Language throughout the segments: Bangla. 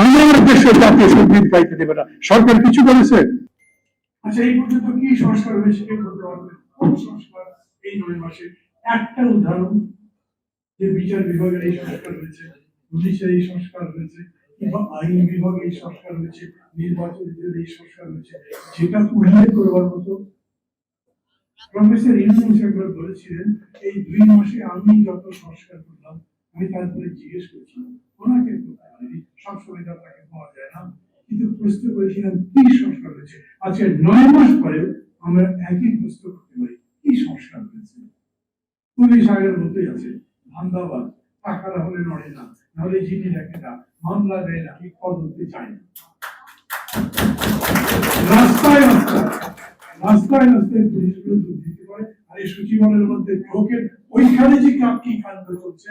আমার দেশের জাতীয় সংগীত গাইতে দেবে না। সরকার কিছু বলেছে? আচ্ছা এই পর্যন্ত কি সংস্কার হয়েছে বলতে সংস্কার এই নয় মাসে। একটা উদাহরণ যে বিচার বিভাগের এই সংস্কার হয়েছে, পুলিশের এই সংস্কার হয়েছে, কিংবা আইন বিভাগে এই সংস্কার হয়েছে এই সংস্কার হয়েছে, যেটা উল্লেখ করবার মতো বলেছিলেন, এই দুই মাসে আমি যত সংস্কার করলাম আমি তারপরে জিজ্ঞেস করছিলাম ওনাকে সবসময় তো তাকে পাওয়া যায় না। কিন্তু প্রশ্ন করেছিলাম কি সংস্কার হয়েছে? আজকে নয় মাস পরেও আমরা একই প্রশ্ন করতে পারি, কি সংস্কার হয়েছে? পুলিশ আগের মতোই আছে, ধান্দাবাদ হলে নড়ে না, নাহলে জিডি রাখে না, মামলা দেয় না পদ হতে চায় না। রাস্তায় রাস্তায় রাস্তায় পুলিশগুলো দুর্নীতি করে, আর এই সচিবালয়ের মধ্যে ঢোকে ওইখানে যে কাকি কাণ্ড চলছে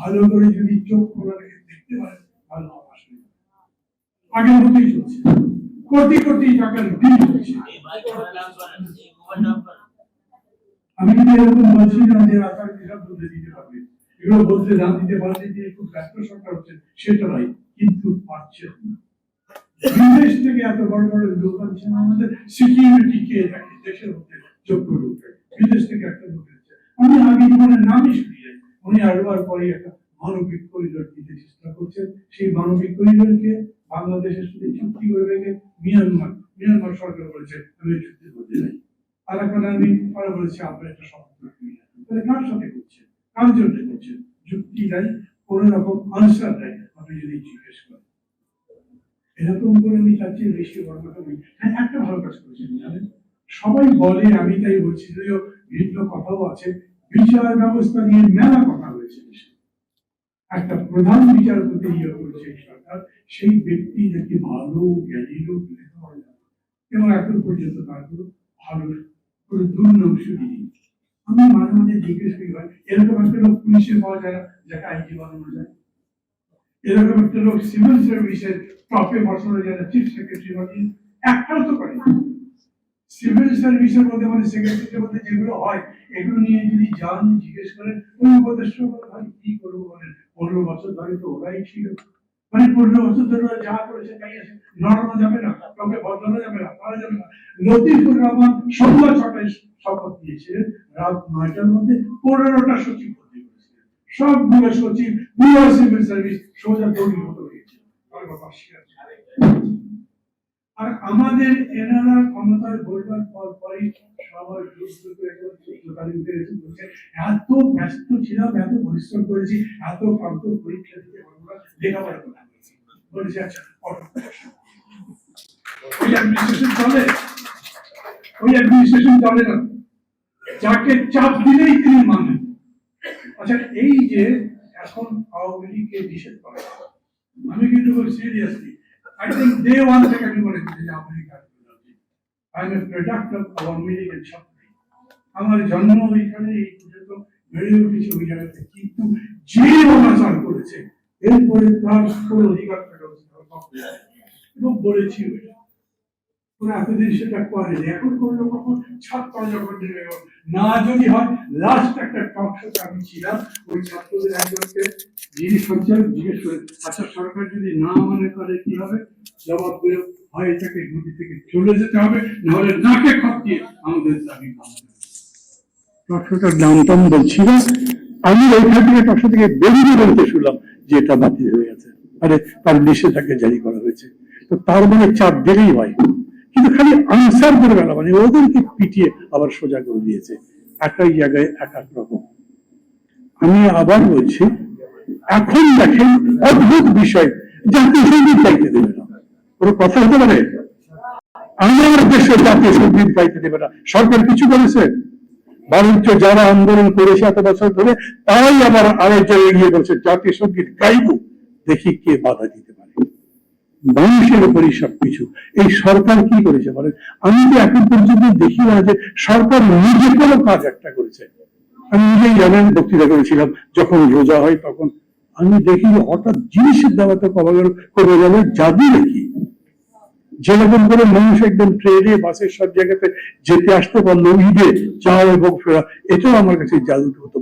ভালো করে যদি চোখ খোলা রেখে দেখতে পারে ভালো আসবে আগের মতোই চলছে। কোটি কোটি টাকার বিল হচ্ছে আমি কিন্তু এরকম বলছি না যে আকার হিসাব বলতে দিতে পারবে, এগুলো বলতে না দিতে পারলে যে খুব ব্যস্ত সরকার হচ্ছে, সেটা নয়, কিন্তু পারছে না। বিদেশ থেকে এত বড় বড় লোক আমাদের সিকিউরিটি কে থাকে দেশের মধ্যে যোগ্য লোক বিদেশ থেকে একটা লোক আমি আগে জীবনের নামই শুনি। উনি আসবার পরে একটা মানবিক করিডোর দিতে চেষ্টা করছেন। সেই মানবিক করিডোরকে বাংলাদেশের সাথে চুক্তি করে রেখে মিয়ানমার মিয়ানমার সরকার বলেছে, আমি চুক্তির মধ্যে নাই। আর এখন আমি পরে বলেছি, আপনার একটা সম্পর্ক তাহলে কার সাথে করছেন? কার জন্য করছেন? যুক্তি নাই, কোন রকম আনসার নাই। আপনি যদি জিজ্ঞেস করেন। এরকম করে আমি তার চেয়ে বেশি কথা হ্যাঁ একটা ভালো কাজ করেছেন, জানেন? সবাই বলে, আমি তাই বলছি, যদিও ভিন্ন কথাও আছে। বিচার ব্যবস্থা নিয়ে মেলা কথা হয়েছে একটা প্রধান বিচারপতি ইয়ে করেছে সরকার, সেই ব্যক্তি নাকি ভালো জ্ঞানী লোক। এবং এখন পর্যন্ত তার কোনো ভালো কোনো দুর্নাম শুনিনি। আমি মাঝে মাঝে জিজ্ঞেস করি, ভাই, এরকম একটা লোক পুলিশে পাওয়া যায় না, যাকে আইজি বানানো যায়? এরকম একটা লোক সিভিল সার্ভিসের টপে বসানো যায় না, চিফ সেক্রেটারি বানিয়ে একটাও তো করে সিভিল মধ্যে মানে মধ্যে যেগুলো হয়, এগুলো নিয়ে যদি যান, জিজ্ঞেস করেন, ওই ভাই কি করব? পনেরো বছর ধরে তো ওরাই ছিল। মানে পনেরো বছর ধরে যা করেছে, তাই আছে। নড়ানো যাবে না, কাউকে বদলানো যাবে না যাবে না। লতিফুর রহমান সন্ধ্যা ছটায় শপথ নিয়েছিলেন রাত নয়টার মধ্যে পনেরোটা সচিব বদলি করেছিলেন সবগুলো সচিব পুরো সিভিল সার্ভিস সোজা দৌড়ি মতো হয়েছে। আর আমাদের এনারা ক্ষমতার বলবার পর পরই সবার করে এত ব্যস্ত ছিলাম, এত পরিশ্রম করেছি, এত ক্লান্ত পরীক্ষা দিতে না, লেখাপড়া পারছি বলেছে আচ্ছা ওই অ্যাডমিনিস্ট্রেশন চলে, ওই অ্যাডমিনিস্ট্রেশন চলে না। যাকে চাপ দিলেই তিনি মানেন। আচ্ছা এই যে এখন আওয়ামী লীগকে নিষেধ করা, আমি কিন্তু খুব সিরিয়াসলি বলে দিচ্ছি যে Awami League I am a product of Awami লীগের ছাত্রী আমার জন্ম ওইখানে এই পর্যন্ত বেড়ে উঠেছে ওই জায়গাতে কিন্তু যে অনাচার করেছে, এরপরে তার অধিকার থাকা এবং বলেছি। ওরা এতদিন সেটা করেনি। এখন করল কখন? ছাত্র যখন না যদি হয় লাস্ট একটা আমি ছিলাম ওই ছাত্রদের একজনকে সঞ্চালক জিজ্ঞেস আচ্ছা সরকার যদি না মনে করে কি হবে? জবাব দিল, হয়, এটাকে গুটি থেকে চলে যেতে হবে, নাহলে নাকে খপ দিয়ে আমাদের দাবি। টকশোটার নাম টাম বলছি না আমি ওইখান থেকে টকশো থেকে বেরিয়ে বলতে শুনলাম যে এটা বাতিল হয়ে গেছে, আরে তার নিষেধাজ্ঞা জারি করা হয়েছে। তো তার মানে চাপ দিলেই হয়। কিন্তু খালি আনসার করে গেল মানে ওদেরকে পিটিয়ে আবার সোজা করে দিয়েছে? একই জায়গায় এক এক রকম। আমি আবার বলছি, এখন দেখেন অদ্ভুত বিষয়, জাতীয় সংগীত গাইতে দেবে না। কোনো কথা হতে পারে? আমার দেশের জাতীয় সংগীত গাইতে দেবে না। সরকার কিছু বলেছে বরঞ্চ যারা আন্দোলন করেছে এত বছর ধরে, তারাই আবার আরেক জায়গায় গিয়ে বলছে, জাতীয় সংগীত গাইব, দেখি কে বাধা দিতে পারে। মানুষের উপরই সবকিছু। এই সরকার কি করেছে বলেন? আমি তো এখন পর্যন্ত দেখি না যে সরকার নিজে কোনো কাজ একটা করেছে। আমি নিজেই জানেন, বক্তৃতা করেছিলাম, যখন রোজা হয় তখন। আমি দেখি হঠাৎ জিনিসের দাবাতে কমে গেল কমে গেল জাদু নাকি যেরকম করে মানুষ একদম ট্রেনে, বাসের সব জায়গাতে যেতে আসতে পারল, ঈদে যাওয়া এবং ফেরা, এটাও আমার কাছে জাদুর মতো